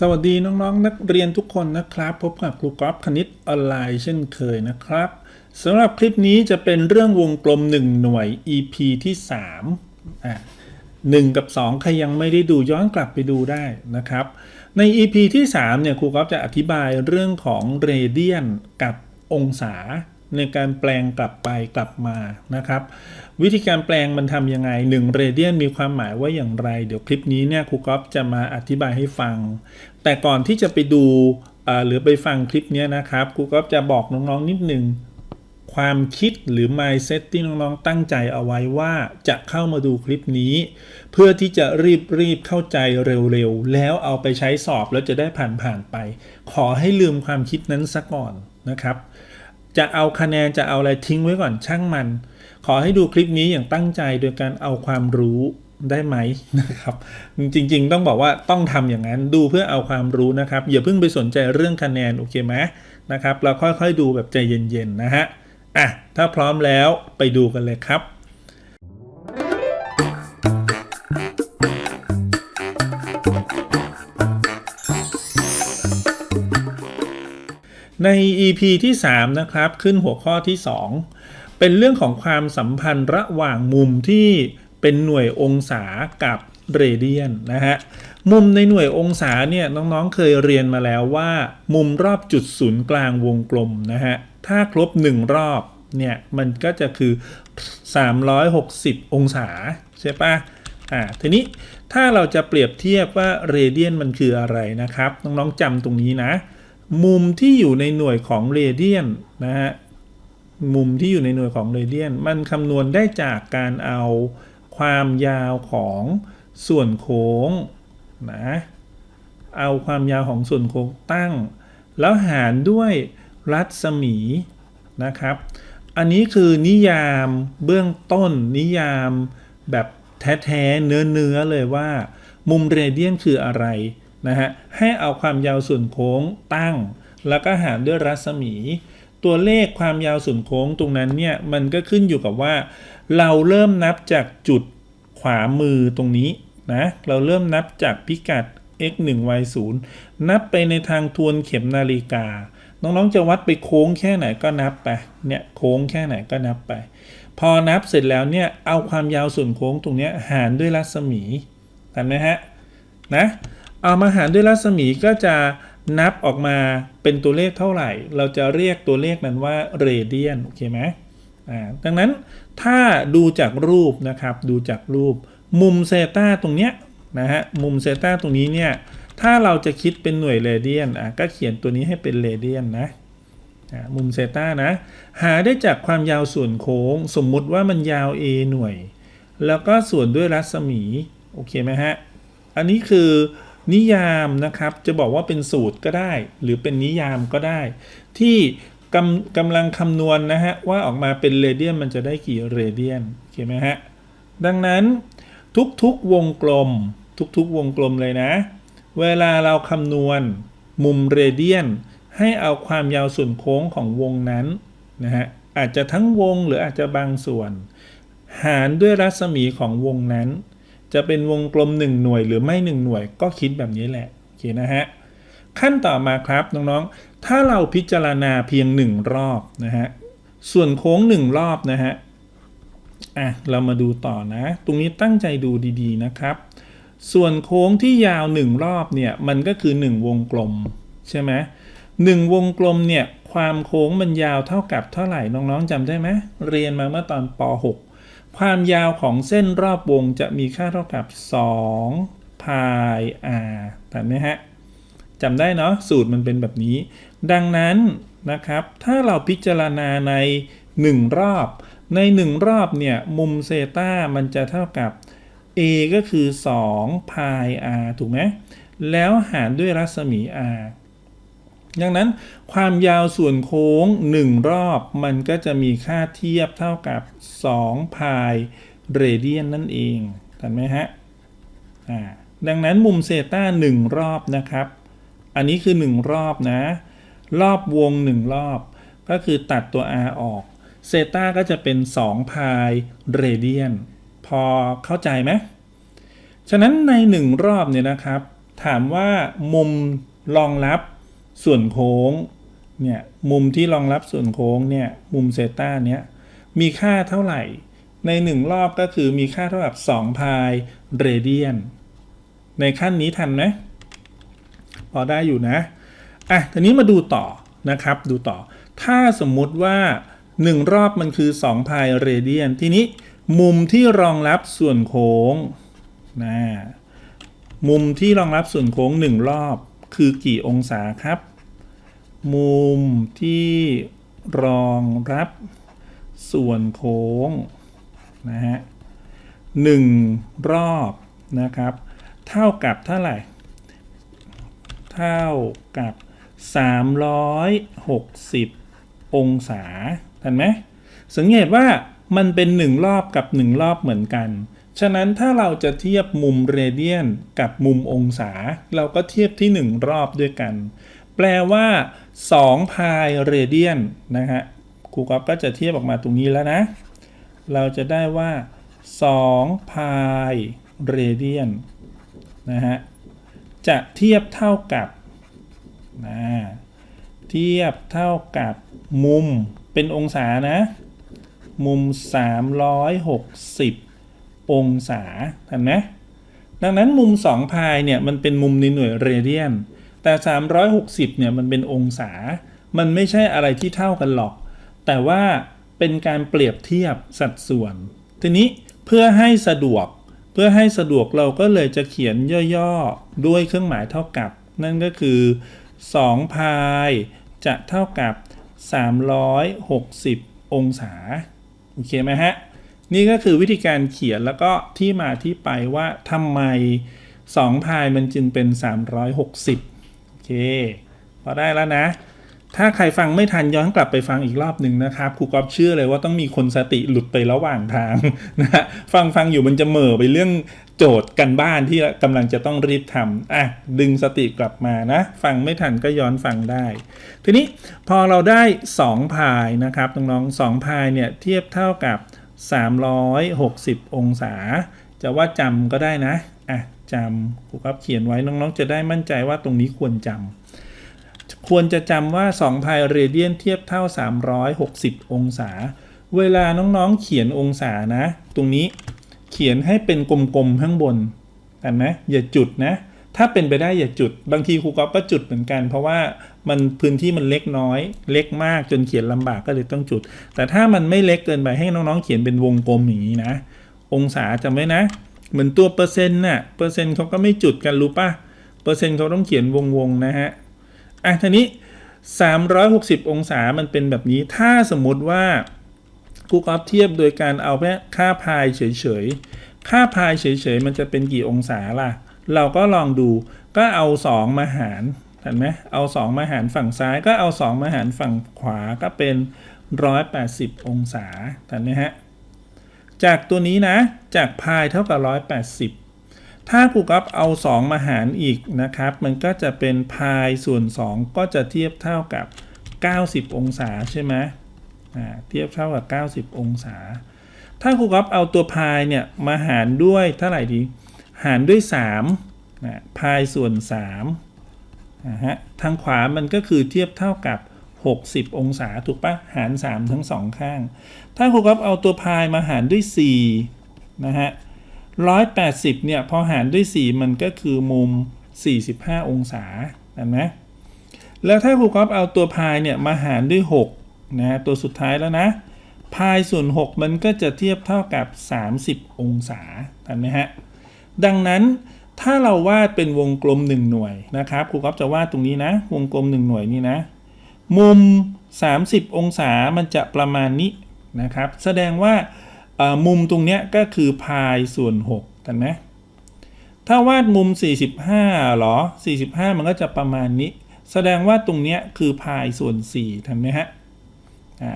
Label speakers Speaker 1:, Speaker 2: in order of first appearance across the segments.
Speaker 1: สวัสดีน้องๆนนักเรียนทุกคนนะครับ พบกับครูกอล์ฟคณิตออนไลน์เช่นเคยนะครับสำหรับคลิปนี้จะเป็นเรื่องวงกลม 1 หน่วย EP ที่3อะ1กับ 2 ใครยังไม่ได้ดูย้อนกลับไปดูได้นะครับ ใน EP ที่3เนี่ยครูกอล์ฟจะอธิบายเรื่องของเรเดียนกับองศา ในการแปลงกลับไปกลับมานะครับ วิธีการแปลงมันทำยังไง1เรเดียนมีความหมายว่าอย่างไร เดี๋ยวคลิปนี้เนี่ยครูก๊อฟจะมาอธิบายให้ฟัง แต่ก่อนที่จะไปดูหรือไปฟังคลิปนี้นะครับครูก๊อฟจะบอกน้องๆนิดนึงความคิดหรือ mindset ที่น้องๆตั้งใจเอาไว้ว่าจะเข้ามาดูคลิปนี้ เพื่อที่จะรีบรีบเข้าใจเร็วๆ แล้วเอาไปใช้สอบแล้วจะได้ผ่านๆไป ขอให้ลืมความคิดนั้นซะก่อนนะครับ จะเอาคะแนนจะเอาอะไรทิ้งไว้ก่อนช่างมัน ขอให้ดูคลิปนี้อย่างตั้งใจโดยการเอาความรู้ได้ไหมนะครับ จริง ๆ ต้องบอกว่าต้องทำอย่างนั้นดูเพื่อเอาความรู้นะครับ อย่าเพิ่งไปสนใจเรื่องคะแนนโอเคไหมนะครับ เราค่อยๆดูแบบใจเย็นๆนะฮะอะถ้าพร้อมแล้วไปดูกันเลยครับ ใน EP ที่ 3 นะครับ ขึ้นหัวข้อที่ 2 เป็นเรื่องของความสัมพันธ์ระหว่างมุมที่เป็นหน่วยองศากับเรเดียนนะฮะ มุมในหน่วยองศาเนี่ยน้องๆเคยเรียนมาแล้วว่า มุมรอบจุดศูนย์กลางวงกลมนะฮะ ถ้าครบ 1 รอบเนี่ยมันก็จะคือ 360 องศา ใช่ปะอ่าทีนี้ถ้าเราจะเปรียบเทียบว่าเรเดียนมันคืออะไรนะครับ น้องๆจำตรงนี้นะ มุมที่อยู่ในหน่วยของเรเดียนนะฮะมุมที่อยู่ในหน่วยของเรเดียน มันคำนวณได้จากการเอาความยาวของส่วนโค้งนะเอาความยาวของส่วนโค้งตั้ง แล้วหารด้วยรัศมีนะครับ อันนี้คือนิยามเบื้องต้นนิยามแบบแท้ๆเนื้อๆเลยว่า มุมเรเดียนคืออะไร นะฮะให้เอาความยาวส่วนโค้งตั้ง แล้วก็หารด้วยรัศมี ตัวเลขความยาวส่วนโค้งตรงนั้นเนี่ยมันก็ขึ้นอยู่กับว่า เราเริ่มนับจากจุดขวามือตรงนี้นะเราเริ่มนับจากพิกัด x 1 y 0นับไปในทางทวนเข็มนาฬิกา น้องๆจะวัดไปโค้งแค่ไหนก็นับไปเนี่ยโค้งแค่ไหนก็นับไป พอนับเสร็จแล้วเนี่ยเอาความยาวส่วนโค้งตรงนี้หารด้วยรัศมีเห็นไหมฮะนะ เอามาหารด้วยรัศมีก็จะนับออกมาเป็นตัวเลขเท่าไหร่ เราจะเรียกตัวเลขนั้นว่าเรเดียนโอเคไหมอ่าดังนั้นถ้าดูจากรูปนะครับดูจากรูป มุมเซตาตรงเนี้ยนะฮะมุมเซตาตรงนี้เนี่ยถ้าเราจะคิดเป็นหน่วยเรเดียนอะก็เขียนตัวนี้ให้เป็นเรเดียนนะอ่ามุมเซตานะ หาได้จากความยาวส่วนโค้ง สมมุติว่ามันยาว a หน่วย แล้วก็ส่วนด้วยรัศมี โอเคไหมฮะ อันนี้คือ นิยามนะครับจะบอกว่าเป็นสูตรก็ได้ หรือเป็นนิยามก็ได้ ที่กำกำลังคำนวณนะฮะว่าออกมาเป็นเรเดียนมันจะได้กี่เรเดียนโอเคไหมฮะดังนั้นทุกๆวงกลม ทุกๆวงกลมเลยนะ เวลาเราคำนวณมุมเรเดียน ให้เอาความยาวส่วนโค้งของวงนั้นนะฮะอาจจะทั้งวงหรืออาจจะบางส่วน หารด้วยรัศมีของวงนั้น จะเป็นวงกลม 1 หน่วยหรือไม่ 1 หน่วยก็คิดแบบนี้แหละโอเคนะฮะขั้นต่อมาครับน้องๆ ถ้าเราพิจารณาเพียง 1 รอบนะฮะส่วนโค้ง 1 รอบนะฮะอะเรามาดูต่อนะ ตรงนี้ตั้งใจดูดีๆนะครับ ส่วนโค้งที่ยาว 1 รอบเนี่ยมันก็คือ 1 วงกลมใช่ไหมหนึ่งวงกลมเนี่ยความโค้งมันยาวเท่ากับเท่าไหร่น้องๆจำได้ไหมเรียนมาเมื่อตอนป .6 ความยาวของเส้นรอบวงจะมีค่าเท่ากับ2พาย r ถูกไหมฮะจำได้เนาะสูตรมันเป็นแบบนี้ ดังนั้นนะครับ ถ้าเราพิจารณาใน 1 รอบ ใน 1 รอบเนี่ย มุมเซตามันจะเท่ากับ a ก็คือ2พาย r ถูกไหมแล้วหารด้วยรัศมี r ดังนั้นความยาวส่วนโค้ง 1 รอบมันก็จะมีค่าเทียบเท่ากับ 2 พายเรเดียนนั่นเองเห็นไหมฮะอ่าดังนั้นมุมเซตา1รอบนะครับ อันนี้คือ 1 รอบนะ รอบวง 1 รอบ ก็คือตัดตัว r ออกเซตาก็จะเป็น 2 พายเรเดียน พอเข้าใจไหมฉะนั้นใน 1 รอบเนี่ยนะครับ ถามว่ามุมรองรับ ส่วนโค้งเนี่ยมุมที่รองรับส่วนโค้งเนี่ยมุมเซต้าเนี่ยมีค่าเท่าไหร่ ในหนึ่งรอบก็คือมีค่าเท่ากับ2พายเรเดียน ในขั้นนี้ทันไหมพอได้อยู่นะ อะทีนี้มาดูต่อนะครับดูต่อ ถ้าสมมุติว่า 1 รอบมันคือ2พายเรเดียน ทีนี้มุมที่รองรับส่วนโค้งนะมุมที่รองรับส่วนโค้ง 1 รอบ คือกี่องศาครับ มุมที่รองรับส่วนโค้งนะฮะหนึ่งรอบนะครับ เท่ากับเท่าไหร่ เท่ากับ 360 องศาเห็นไหมสังเกตว่ามันเป็น 1 รอบกับ 1 รอบเหมือนกัน ฉะนั้นถ้าเราจะเทียบมุมเรเดียนกับมุมองศา เราก็เทียบที่ 1 รอบด้วยกัน แปลว่า2พายเรเดียนนะฮะครูก๊อฟก็จะเทียบออกมาตรงนี้แล้วนะ เราจะได้ว่า2พายเรเดียนนะฮะจะเทียบเท่ากับนะเทียบเท่ากับมุมเป็นองศานะ มุม 360 องศาเห็นไหมดังนั้นมุม 2 พายเนี่ยมันเป็นมุมในหน่วยเรเดียน แต่ 360เนี่ยมันเป็นองศา มันไม่ใช่อะไรที่เท่ากันหรอก แต่ว่าเป็นการเปรียบเทียบสัดส่วน ทีนี้เพื่อให้สะดวก เพื่อให้สะดวกเราก็เลยจะเขียนย่อๆ ด้วยเครื่องหมายเท่ากับ นั่นก็คือ 2 พายจะเท่ากับ 360 องศา โอเคไหมฮะ นี่ก็คือวิธีการเขียนแล้วก็ที่มาที่ไปว่าทำไม 2 พายมันจึงเป็น 360 โอเค พอได้แล้วนะ ถ้าใครฟังไม่ทันย้อนกลับไปฟังอีกรอบหนึ่งนะครับครูกอฟเชื่อเลยว่าต้องมีคนสติหลุดไประหว่างทางนะฮะฟังฟังอยู่มันจะเหม่อไปเรื่องโจทย์กันบ้านที่กำลังจะต้องรีบทำอะดึงสติกลับมานะ ฟังไม่ทันก็ย้อนฟังได้ ทีนี้พอเราได้ 2 พายนะครับน้องๆ2พายเนี่ยเทียบเท่ากับ 360 องศา จะว่าจำก็ได้นะ อะจำครูครับเขียนไว้น้องๆ จะได้มั่นใจว่าตรงนี้ควรจำ ควรจะจำว่า2พายเรเดียนเทียบเท่า 360 องศา เวลาน้องๆ เขียนองศานะ ตรงนี้เขียนให้เป็นกลมๆข้างบนเห็นไหมอย่าจุดนะ ถ้าเป็นไปได้อย่าจุด บางทีครูก๊อฟก็จุดเหมือนกัน เพราะว่ามันพื้นที่มันเล็กน้อย เล็กมากจนเขียนลำบากก็เลยต้องจุด แต่ถ้ามันไม่เล็กเกินไปให้น้องๆเขียนเป็นวงกลมอย่างนี้นะ องศาจำไว้นะ เหมือนตัวเปอร์เซ็นต์น่ะเปอร์เซ็นต์เขาก็ไม่จุดกันรู้ป่ะเปอร์เซ็นต์เขาต้องเขียนวงๆนะฮะอะทีนี้ 360 องศามันเป็นแบบนี้ ถ้าสมมุติว่ากูกอฟเทียบโดยการเอาแค่ค่าพายเฉยๆค่าพายเฉยๆมันจะเป็นกี่องศาล่ะ เราก็ลองดูก็เอา 2 มาหารเห็นไหมเอา 2 มาหารฝั่งซ้ายก็เอา 2 มาหารฝั่งขวาก็เป็น 180 องศาเห็นไหมฮะจากตัวนี้นะจากพายเท่ากับ 180 ถ้าครูก๊อฟเอา 2 มาหารอีกนะครับ มันก็จะเป็นพายส่วน 2 ก็จะเทียบเท่ากับ 90 องศาใช่ไหมอ่าเทียบเท่ากับ 90 องศา ถ้าครูก๊อฟเอาตัวพายเนี่ยมาหารด้วยเท่าไหร่ดี หารด้วย3นะพายส่วน3นะฮะทางขวามันก็คือเทียบเท่ากับ 60 องศาถูกปะหาร 3 ทั้งสองข้าง ถ้าครูก๊อฟเอาตัวพายมาหารด้วย4นะฮะ180เนี่ยพอหารด้วย 4 มันก็คือมุม 45 องศาเห็นไหมแล้วถ้าครูก๊อฟเอาตัวพายเนี่ยมาหารด้วย6นะฮะตัวสุดท้ายแล้วนะพายส่วน 6 มันก็จะเทียบเท่ากับ 30 องศาเห็นไหมฮะ ดังนั้นถ้าเราวาดเป็นวงกลม 1 หน่วยนะครับครูก๊อฟจะวาดตรงนี้นะ วงกลม 1 หน่วยนี่นะ มุม 30 องศามันจะประมาณนี้นะครับ แสดงว่ามุมตรงเนี้ยก็คือพายส่วน 6 กันไหมถ้าวาดมุม 45เหรอ 45 มันก็จะประมาณนี้ แสดงว่าตรงเนี้ยคือพายส่วน4ทันไหมฮะอ่า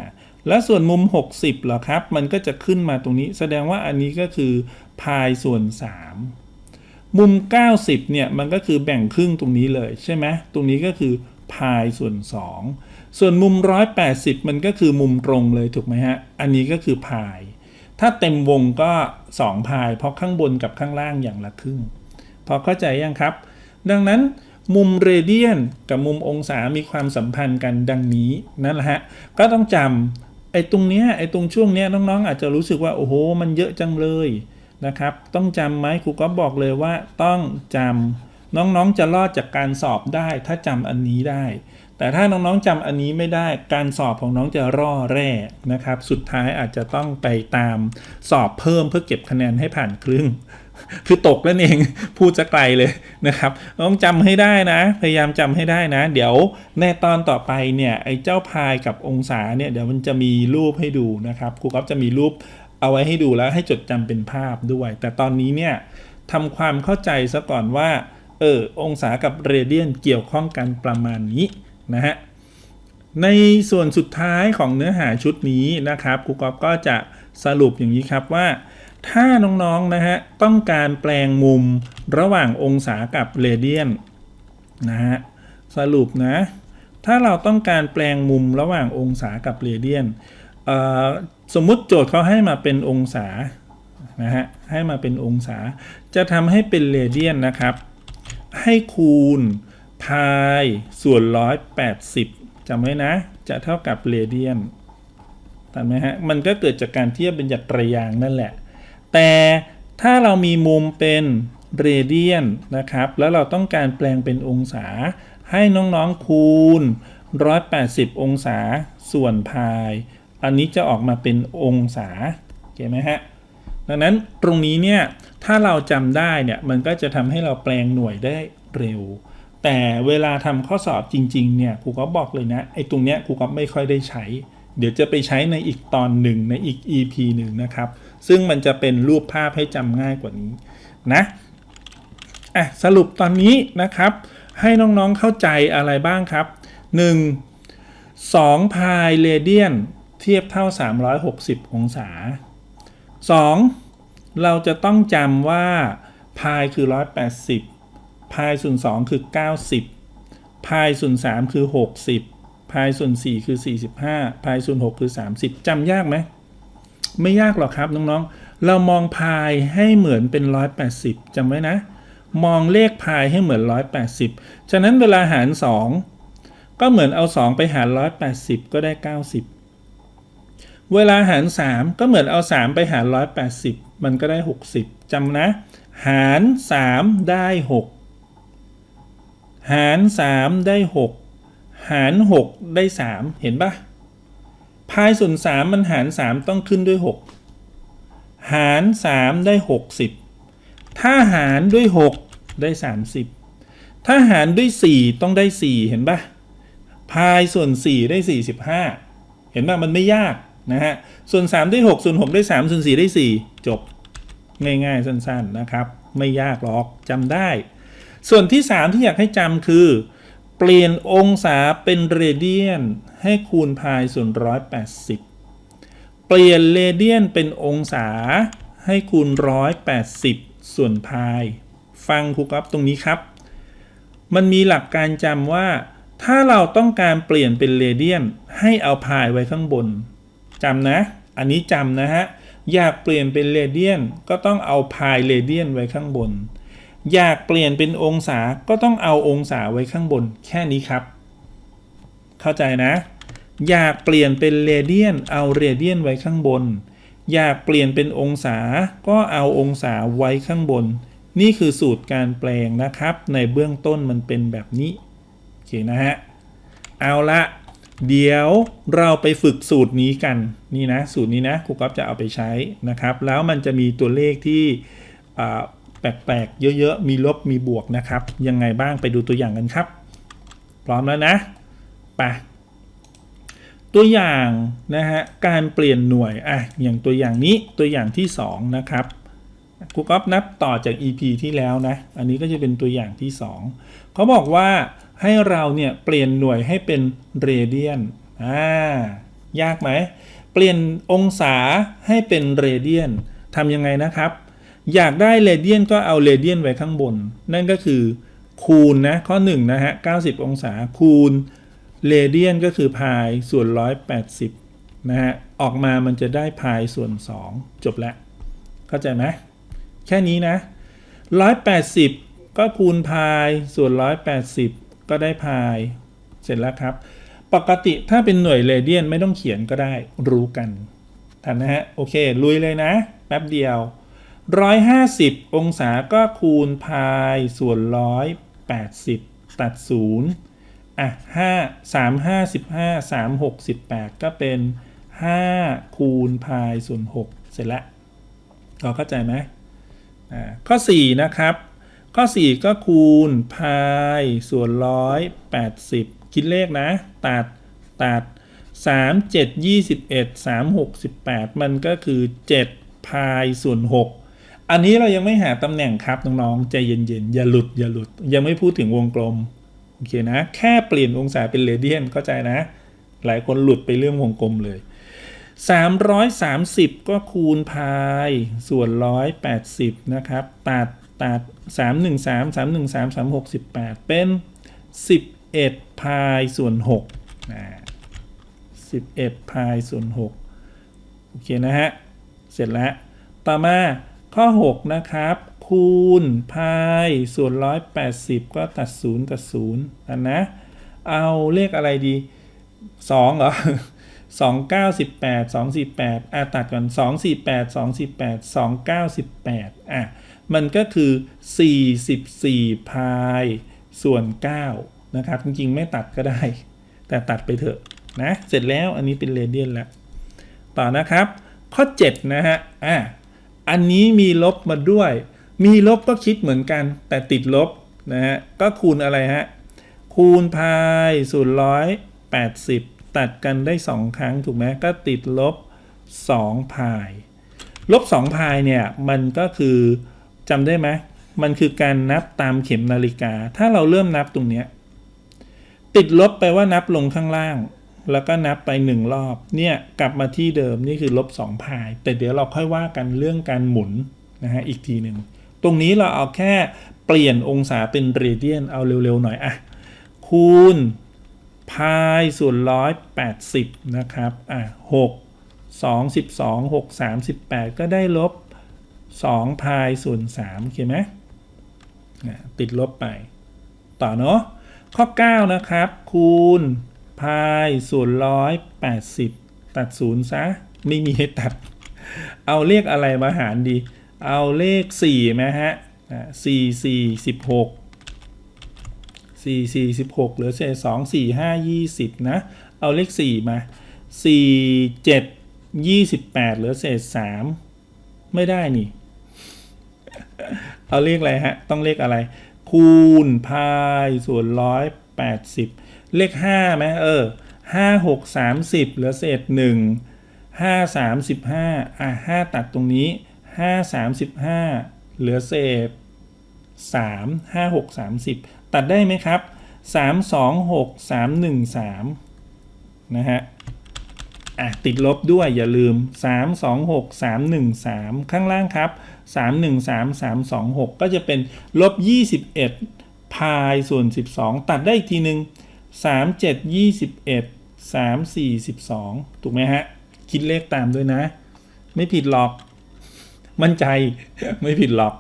Speaker 1: แล้วส่วนมุม 60เหรอครับ มันก็จะขึ้นมาตรงนี้ แสดงว่าอันนี้ก็คือ พายส่วน 3 มุม 90เนี่ยมันก็คือแบ่งครึ่งตรงนี้เลยใช่ไหมตรงนี้ก็คือพายส่วน 2 ส่วนมุม 180 มันก็คือมุมตรงเลยถูกไหมฮะ อันนี้ก็คือพาย ถ้าเต็มวงก็ 2 พาย เพราะข้างบนกับข้างล่างอย่างละครึ่ง พอเข้าใจยังครับ ดังนั้นมุมเรเดียนกับมุมองศามีความสัมพันธ์กันดังนี้นั่นแหละฮะ ก็ต้องจำไอ้ตรงเนี้ยไอ้ตรงช่วงเนี้ยน้องๆ อาจจะรู้สึกว่า โอ้โห มันเยอะจังเลย นะครับ ต้องจำไหมครูก็บอกเลยว่าต้องจำน้องๆจะรอดจากการสอบได้ ถ้าจำอันนี้ได้ แต่ถ้าน้องๆจำอันนี้ไม่ได้ การสอบของน้องจะร่อแร่นะครับ สุดท้ายอาจจะต้องไปตามสอบเพิ่มเพื่อเก็บคะแนนให้ผ่านครึ่งคือตกนั่นเองพูดจะไกลเลยนะครับ ต้องจำให้ได้นะ พยายามจำให้ได้นะ เดี๋ยวในตอนต่อไปเนี่ยไอ้เจ้าพายกับองศาเนี่ยเดี๋ยวมันจะมีรูปให้ดูนะครับครูก๊อฟจะมีรูป เอาไว้ให้ดูแล้วให้จดจำเป็นภาพด้วย แต่ตอนนี้เนี่ยทำความเข้าใจซะก่อนว่าเออองศากับเรเดียนเกี่ยวข้องกันประมาณนี้นะฮะในส่วนสุดท้ายของเนื้อหาชุดนี้นะครับครูกอฟก็จะสรุปอย่างนี้ครับว่า ถ้าน้องๆนะฮะต้องการแปลงมุมระหว่างองศากับเรเดียนนะฮะสรุปนะ ถ้าเราต้องการแปลงมุมระหว่างองศากับเรเดียน สมมุติโจทย์เขาให้มาเป็นองศานะฮะให้มาเป็นองศา จะทำให้เป็นเรเดียนนะครับ ให้คูณพายส่วน180จำไว้นะ จะเท่ากับเรเดียนถูกไหมฮะมันก็เกิดจากการเทียบเป็นหยัตรยางนั่นแหละ แต่ถ้าเรามีมุมเป็นเรเดียนนะครับ แล้วเราต้องการแปลงเป็นองศา ให้น้องๆคูณ 180 องศาส่วนพาย อันนี้จะออกมาเป็นองศาโอเคไหมฮะดังนั้นตรงนี้เนี่ยถ้าเราจำได้เนี่ยมันก็จะทำให้เราแปลงหน่วยได้เร็ว แต่เวลาทำข้อสอบจริงๆเนี่ยครูก็บอกเลยนะไอ้ตรงเนี้ยครูก็ไม่ค่อยได้ใช้ เดี๋ยวจะไปใช้ในอีกตอนหนึ่งในอีก EP หนึ่งนะครับ ซึ่งมันจะเป็นรูปภาพให้จำง่ายกว่านี้นะอะสรุปตอนนี้นะครับ ให้น้องๆเข้าใจอะไรบ้างครับ 1. 2พายเรเดียน ทียบเท่า 360 องศา 2. เราจะต้องจำว่าพายคือ 180 พายส่วน2คือ 90 พายส่วน3คือ 60 พายส่วน4คือ 45 พายส่วน6คือ 30 จำยากไหม ไม่ยากหรอกครับน้องๆ เรามองพายให้เหมือนเป็น 180จำไว้นะ มองเลขพายให้เหมือน 180 ฉะนั้นเวลาหาร 2 ก็เหมือนเอา 2 ไปหาร 180 ก็ได้ 90 เวลาหาร 3 ก็เหมือนเอา 3 ไปหาร 180 มันก็ได้ 60จำนะ หาร 3 ได้ 6 หาร 3 ได้ 6 หาร 6 ได้ 3 เห็นปะพายส่วน 3 มันหาร 3 ต้องขึ้นด้วย 6 หาร 3 ได้ 60 ถ้าหารด้วย 6 ได้ 30 ถ้าหารด้วย 4 ต้องได้ 4 เห็นปะพายส่วน 4 ได้ 45 เห็นปะมันไม่ยาก นะฮะ ส่วน 3 ได้ 6 ส่วน 6 ได้ 3 ส่วน 4 ได้ 4 จบง่ายๆ สั้นๆนะครับ ไม่ยากหรอกจำได้ ส่วนที่ 3 ที่อยากให้จำคือ เปลี่ยนองศาเป็นเรเดียน ให้คูณพายส่วน 180 เปลี่ยนเรเดียนเป็นองศาให้คูณ 180 ส่วนพาย ฟังครูก๊อฟตรงนี้ครับ มันมีหลักการจำว่า ถ้าเราต้องการเปลี่ยนเป็นเรเดียน ให้เอาพายไว้ข้างบน จำนะ อันนี้จำนะฮะ อยากเปลี่ยนเป็นเรเดียนก็ต้องเอาพายเรเดียนไว้ข้างบน อยากเปลี่ยนเป็นองศาก็ต้องเอาองศาไว้ข้างบน แค่นี้ครับ เข้าใจนะ อยากเปลี่ยนเป็นเรเดียนเอาเรเดียนไว้ข้างบน อยากเปลี่ยนเป็นองศาก็เอาองศาไว้ข้างบน นี่คือสูตรการแปลงนะครับ ในเบื้องต้นมันเป็นแบบนี้โอเคนะฮะ เอาละ เดี๋ยวเราไปฝึกสูตรนี้กันนี่นะสูตรนี้นะครูก๊อฟจะเอาไปใช้นะครับ แล้วมันจะมีตัวเลขที่แปลกๆเยอะๆ มีลบมีบวกนะครับ ยังไงบ้างไปดูตัวอย่างกันครับ พร้อมแล้วนะไปตัวอย่างนะฮะการเปลี่ยนหน่วยอะอย่างตัวอย่างนี้ตัวอย่างที่ 2 นะครับครูก๊อฟนับต่อจาก EP ที่แล้วนะ อันนี้ก็จะเป็นตัวอย่างที่ 2เขาบอกว่า ให้เราเนี่ยเปลี่ยนหน่วยให้เป็นเรเดียนอ่ายากไหม เปลี่ยนองศาให้เป็นเรเดียนทำยังไงนะครับ อยากได้เรเดียนก็เอาเรเดียนไว้ข้างบน นั่นก็คือคูณนะข้อ1นะฮะ90 องศาคูณเรเดียนก็คือพายส่วน 180 นะฮะ ออกมามันจะได้พายส่วน 2 จบแล้ว เข้าใจไหมแค่นี้นะ 180 ก็คูณพายส่วน 180 ก็ได้พายเสร็จแล้วครับ ปกติถ้าเป็นหน่วยเรเดียนไม่ต้องเขียนก็ได้รู้กันทันนะฮะโอเค ลุยเลยนะ แป๊บเดียว 150 องศาก็คูณพายส่วน 180 ตัด 0 อะ 5 3 5 15 3 6 18ก็เป็น 5 คูณพายส่วน 6 เสร็จแล้วเราเข้าใจไหมอ่าข้อ 4 นะครับ ข้อ 4 ก็คูณพายส่วน180คิดเลขนะ ตัดตัด3 7 21 3 6 18มันก็คือ7พายส่วน6อันนี้เรายังไม่หาตำแหน่งครับน้องๆใจเย็นๆอย่าหลุดอย่าหลุด ยังไม่พูดถึงวงกลมโอเคนะ แค่เปลี่ยนองศาเป็นเรเดียนเข้าใจนะ หลายคนหลุดไปเรื่องวงกลมเลย 330 ก็คูณพาย ส่วน 180 นะครับ ตัด ตัด313 313 368เป็น 11 พายส่วน6นะ11 พายส่วน 6 โอเค นะฮะ เสร็จแล้ว ต่อมาข้อ 6 นะครับ คูณพายส่วน 180 ก็ตัด 0 ตัด0อันนะ เอาเลขอะไรดี 2 เหรอ2 9 18 2 48อะตัดก่อน2 48 2 48 2 9 18อะ มันก็คือ 44 พาย ส่วน 9 นะครับ จริงๆ ไม่ตัดก็ได้ แต่ตัดไปเถอะนะ เสร็จแล้วอันนี้เป็นเรเดียนแล้ว ต่อนะครับ ข้อ 7 นะฮะ อะ อันนี้มีลบมาด้วย มีลบก็คิดเหมือนกัน แต่ติดลบนะฮะ ก็คูณอะไรฮะ คูณพายส่วนร้อยแปดสิบตัดกันได้ 2 ครั้งถูกไหมก็ติดลบ2พาย ลบ2พายเนี่ย มันก็คือ จำได้ไหมมันคือการนับตามเข็มนาฬิกา ถ้าเราเริ่มนับตรงเนี้ยติดลบไปว่านับลงข้างล่าง แล้วก็นับไปหนึ่งรอบ เนี่ยกลับมาที่เดิมนี่คือลบ2พาย แต่เดี๋ยวเราค่อยว่ากันเรื่องการหมุนนะฮะอีกทีหนึ่ง ตรงนี้เราเอาแค่เปลี่ยนองศาเป็นเรเดียนเอาเร็วๆหน่อยอะคูณพายส่วนร้อยแปดสิบนะครับอะหกสองสิบสองหกสามสิบแปดก็ได้ลบ สองพายส่วนสามโอเคไหมติดลบไป ต่อเนาะข้อ 9 นะครับ คูณพายส่วนร้อยแปดสิบตัดศูนย์ซะ ไม่มีให้ตัด เอาเลขอะไรมาหารดี เอาเลข4ไหมฮะสี่สี่สิบหกสี่สี่สิบหกเหลือเศษสองสี่ห้ายี่สิบนะ เอาเลขสี่มาสี่เจ็ดยี่สิบแปดเหลือเศษสามไม่ได้นี่ เอาเลขอะไรฮะ ต้องเลขอะไร คูณพายส่วนร้อยแปดสิบเลขห้าไหมเออห้าหกสามสิบเหลือเศษหนึ่งห้าสามสิบห้าอะห้าตัดตรงนี้ห้าสามสิบห้าเหลือเศษสามห้าหกสามสิบตัดได้ไหมครับสามสองหกสามหนึ่งสามนะฮะ อะติดลบด้วยอย่าลืม 3 2 6 3 1 3 ข้างล่างครับ 3 1 3 3 2 6 ก็จะเป็นลบ 21 พายส่วน 12 ตัดได้อีกทีหนึ่ง3 7 21 3 4 12 ถูกไหมฮะ คิดเลขตามด้วยนะ ไม่ผิดหรอก มั่นใจไม่ผิดหรอก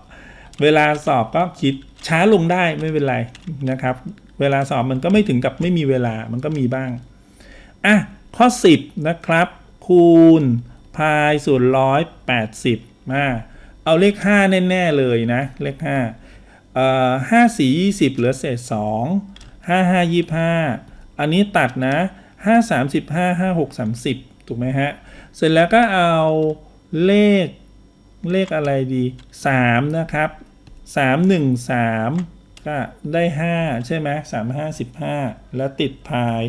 Speaker 1: เวลาสอบก็คิดช้าลงได้ไม่เป็นไรนะครับ เวลาสอบมันก็ไม่ถึงกับไม่มีเวลามันก็มีบ้าง อะ ข้อ 10 นะครับ คูณพายส่วนร้อยแปดสิบมาเอาเลข 5 แน่ ๆ เลยนะ เลข5เอ่อห้าสี่ยี่สิบเหลือเศษสองห้าห้ายี่ห้าอันนี้ตัดนะห้าสามสิบห้าห้าหกสามสิบถูกไหมฮะ เสร็จแล้วก็เอาเลขเลขอะไรดี3นะครับ3 1 3 ก็ได้ 5 ใช่ไหม3 5 15แล้วติดพาย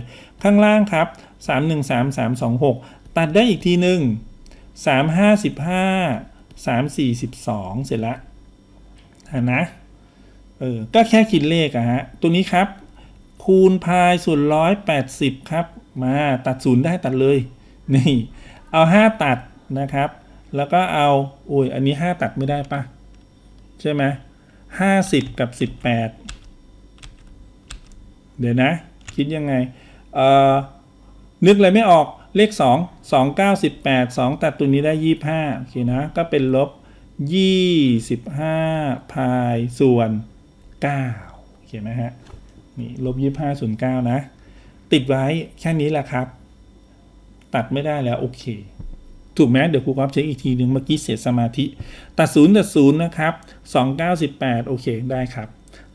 Speaker 1: ข้างล่างครับ3 1 3 3 2 6ตัดได้อีกทีหนึ่ง3 5 15 3 4 12เสร็จล้วนะเออก็แค่คิดเลขอะฮะ ตัวนี้ครับ คูณพายส่วนร้อยแปดสิบครับ มาตัดศูนย์ได้ตัดเลย นี่ เอาห้าตัดนะครับ แล้วก็เอาโอ้ยอันนี้ห้าตัดไม่ได้ปะใช่ไหม ห้าสิบกับสิบแปดเดี๋ยวนะ คิดยังไง เอ่อ นึกอะไรไม่ออกเลขสองสองเก้าสิบแปดสองตัดตัวนี้ได้ยี่ห้าโอเคนะ ก็เป็นลบยี่สิบห้าพายส่วนเขียนไหมฮะ นี่ลบยี่ห้าศูนย์เก้านะ ติดไว้แค่นี้แหละครับ ตัดไม่ได้แล้ว โอเค ถูกไหมเดี๋ยวครูครับเช็คอีกทีหนึ่งเมื่อกี้เสียสมาธิ ตัดศูนย์ตัดศูนย์นะครับสองเก้าสิบแปดโอเคได้ครับ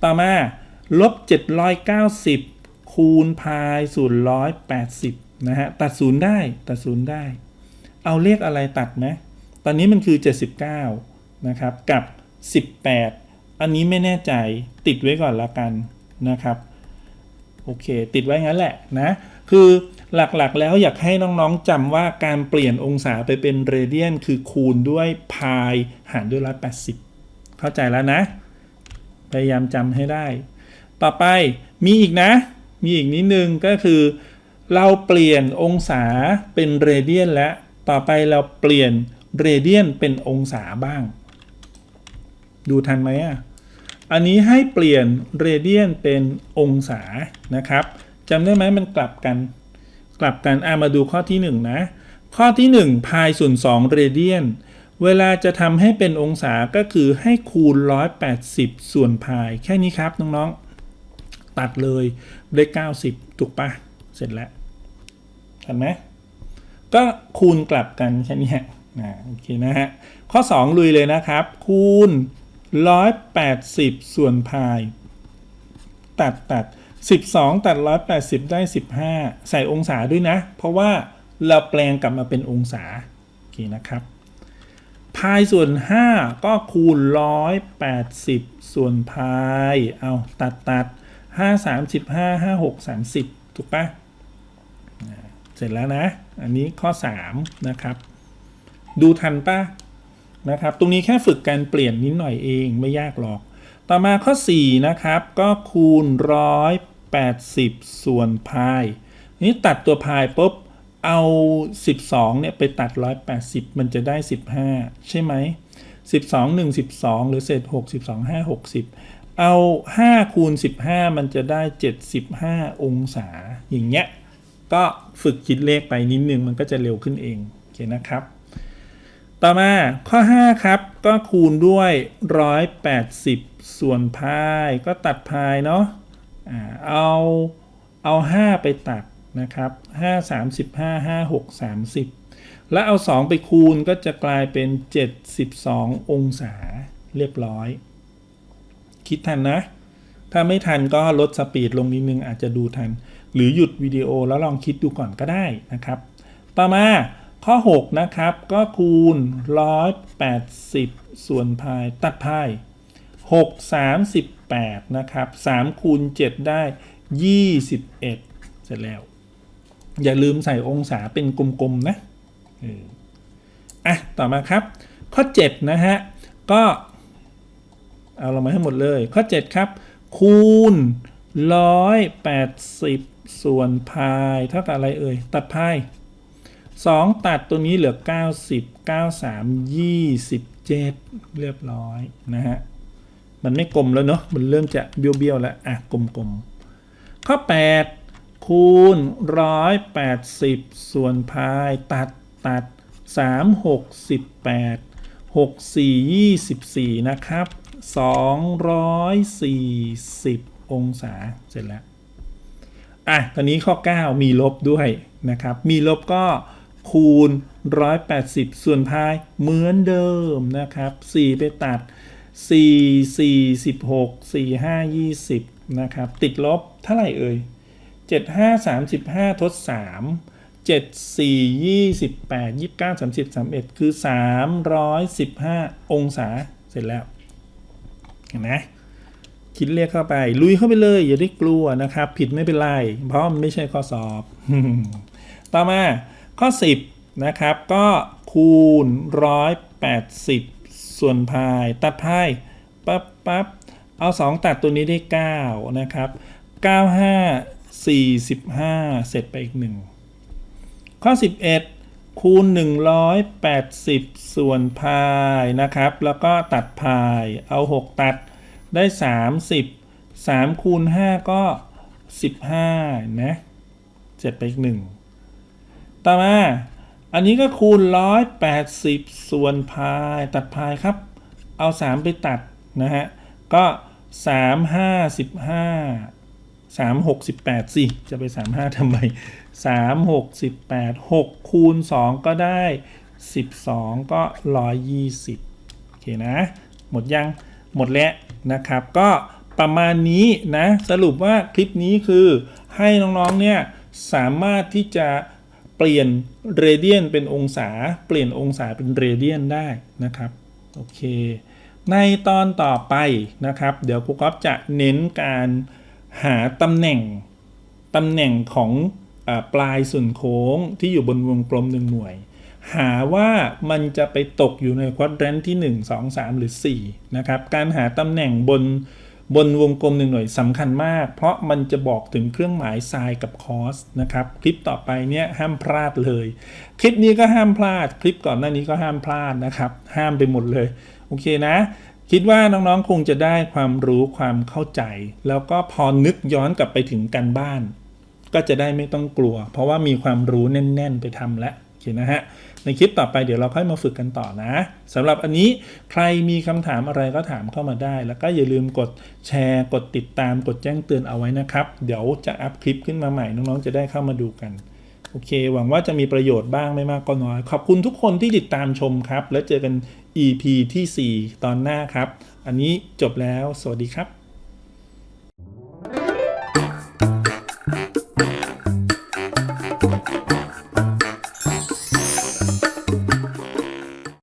Speaker 1: ต่อมาลบเจ็ดร้อยเก้าสิบคูณพายศูนย์ร้อยแปดสิบนะฮะตัดศูนย์ได้ตัดศูนย์ได้ เอาเลขอะไรตัดไหมตอนนี้มันคือ79นะครับกับ18อันนี้ไม่แน่ใจติดไว้ก่อนละกันนะครับโอเค ติดไว้งั้นแหละนะ คือ หลักๆ แล้วอยากให้น้องๆจำว่าการเปลี่ยนองศาไปเป็นเรเดียนคือคูณด้วยพายหารด้วย 180 เข้าใจแล้วนะ พยายามจำให้ได้ ต่อไปมีอีกนะ มีอีกนิดนึงก็คือ เราเปลี่ยนองศาเป็นเรเดียนแล้วต่อไปเราเปลี่ยนเรเดียนเป็นองศาบ้าง ดูทันไหมอะ อันนี้ให้เปลี่ยนเรเดียนเป็นองศานะครับจำได้ไหมมันกลับกัน กลับกันอามาดูข้อที่ 1 นะ ข้อที่ 1 พายส่วน2เรเดียน เวลาจะทำให้เป็นองศาก็คือให้คูณ 180 ส่วนพาย แค่นี้ครับ น้อง ๆ ตัดเลยได้ 90 ถูกปะเสร็จแล้วทันไหมก็คูณกลับกันแค่นี้นะโอเคนะฮะ ข้อ 2 ลุยเลยนะครับ คูณ 180 ส่วนพาย ตัดตัด 12 ตัด 180 ได้ 15 ใส่องศาด้วยนะ เพราะว่าเราแปลงกลับมาเป็นองศา โอเคนะครับพายส่วน 5 ก็คูณ 180 ส่วนพาย เอาตัดตัด5 35 5 6 30 ถูกปะเสร็จแล้วนะ อันนี้ข้อ 3 นะครับ ดูทันป่ะนะครับ ตรงนี้แค่ฝึกการเปลี่ยนนิดหน่อยเองไม่ยากหรอก ต่อมาข้อ 4 นะครับ ก็คูณ 80 ส่วนพายนี้ตัดตัวพายปุ๊บเอา 12 เนี่ย ไปตัด 180 มันจะได้ 15 ใช่ไหม 12 1 12 หรือเศษ 6 12 5 60 เอา 5 คูณ 15 มันจะได้ 75 องศา อย่างเงี้ย ก็ฝึกคิดเลขไปนิดนึง มันก็จะเร็วขึ้นเอง โอเคนะครับ ต่อมาข้อ 5 ครับ ก็คูณด้วย 180 ส่วนพาย ก็ตัดพายเนาะ เอาเอา 5 ไปตัดนะครับ5 35 5 6 30 แล้วเอา 2 ไปคูณก็จะกลายเป็น 72 องศาเรียบร้อย คิดทันนะ ถ้าไม่ทันก็ลดสปีดลงนิดนึงอาจจะดูทัน หรือหยุดวิดีโอแล้วลองคิดดูก่อนก็ได้นะครับ ต่อมาข้อ 6 นะครับ ก็คูณ 180 ส่วนพาย ตัดพาย 6 38 นะครับ 3 คูณ 7 ได้ 21 เสร็จแล้ว อย่าลืมใส่องศาเป็นกลม ๆ นะอออะ ต่อมาครับ ข้อ 7 นะฮะ ก็ เอาเรามาให้หมดเลย ข้อ 7 ครับ คูณ 180 ส่วนพายเท่ากับอะไรเอ่ย ตัดพาย 2 ตัดตัวนี้เหลือ 90 93 27 เรียบร้อยนะฮะ มันไม่กลมแล้วเนาะมันเริ่มจะเบี้ยวๆแล้วอะกลมๆข้อ 8 คูณ 180 ส่วนพายตัดตัด 3 6 18 6 4 24 นะครับ 240 องศาเสร็จแล้ว อะ ตอนนี้ข้อ 9 มีลบด้วยนะครับ มีลบก็คูณ 180 ส่วนพายเหมือนเดิมนะครับ 4 ไปตัด 4 4 16 4 5 20นะครับติดลบเท่าไหร่เอ่ย 7 5 35 ทด 3 7 4 28 29 30 31 คือ 315 องศาเสร็จแล้ว เห็นไหมคิดเลขเข้าไป ลุยเข้าไปเลย อย่าได้กลัวนะครับ ผิดไม่เป็นไร เพราะมันไม่ใช่ข้อสอบ ต่อมาข้อ 10 นะครับ ก็คูณ 180 ส่วนพาย ตัดพายปั๊บปั๊บเอา 2 ตัดตัวนี้ได้ 9 นะครับ 95 45 เสร็จไปอีก 1 ข้อ 11 คูณ 180 ส่วนพายนะครับ แล้วก็ตัดพายเอา 6 ตัดได้ 30 3 คูณ 5 ก็ 15นะเสร็จไปอีก 1 ต่อมา อันนี้ก็คูณ 180 ส่วนพายตัดพายครับ เอา 3 ไปตัดนะฮะ ก็สามห้าสิบห้าสามหกสิบแปดสิ จะไปสามห้าทำไมสามหกสิบแปดหกคูณสองก็ได้สิบสองก็ร้อยยี่สิบโอเคนะ หมดยัง หมดแล้วนะครับ ก็ประมาณนี้นะ สรุปว่าคลิปนี้คือให้น้องๆเนี่ยสามารถที่จะ เปลี่ยนเรเดียนเป็นองศา เปลี่ยนองศาเป็นเรเดียนได้นะครับโอเค ในตอนต่อไปนะครับ เดี๋ยวครูก๊อฟจะเน้นการหาตำแหน่งตำแหน่งของอปลายส่วนโค้งที่อยู่บนวงกลมหนึ่งหน่วย หาว่ามันจะไปตกอยู่ในควอดแรนที่ 1 2 3 หรือ 4 นะครับ การหาตำแหน่งบน บนวงกลมหนึ่งหน่วยสำคัญมาก เพราะมันจะบอกถึงเครื่องหมายไซน์กับคอสนะครับ คลิปต่อไปเนี่ยห้ามพลาดเลย คลิปนี้ก็ห้ามพลาด คลิปก่อนหน้านี้ก็ห้ามพลาดนะครับ ห้ามไปหมดเลย โอเคนะ คิดว่าน้องๆคงจะได้ความรู้ความเข้าใจ แล้วก็พอนึกย้อนกลับไปถึงกันบ้าน ก็จะได้ไม่ต้องกลัว เพราะว่ามีความรู้แน่น ๆ ไปทำแล้วโอเคนะฮะ ในคลิปต่อไปเดี๋ยวเราค่อยมาฝึกกันต่อนะสำหรับอันนี้ใครมีคำถามอะไรก็ถามเข้ามาได้ แล้วก็อย่าลืมกดแชร์ กดติดตาม กดแจ้งเตือนเอาไว้นะครับ เดี๋ยวจะอัพคลิปขึ้นมาใหม่น้องๆจะได้เข้ามาดูกันโอเค หวังว่าจะมีประโยชน์บ้างไม่มากก็น้อย ขอบคุณทุกคนที่ติดตามชมครับ แล้วเจอกัน EP ที่ 4 ตอนหน้าครับ อันนี้จบแล้ว สวัสดีครับ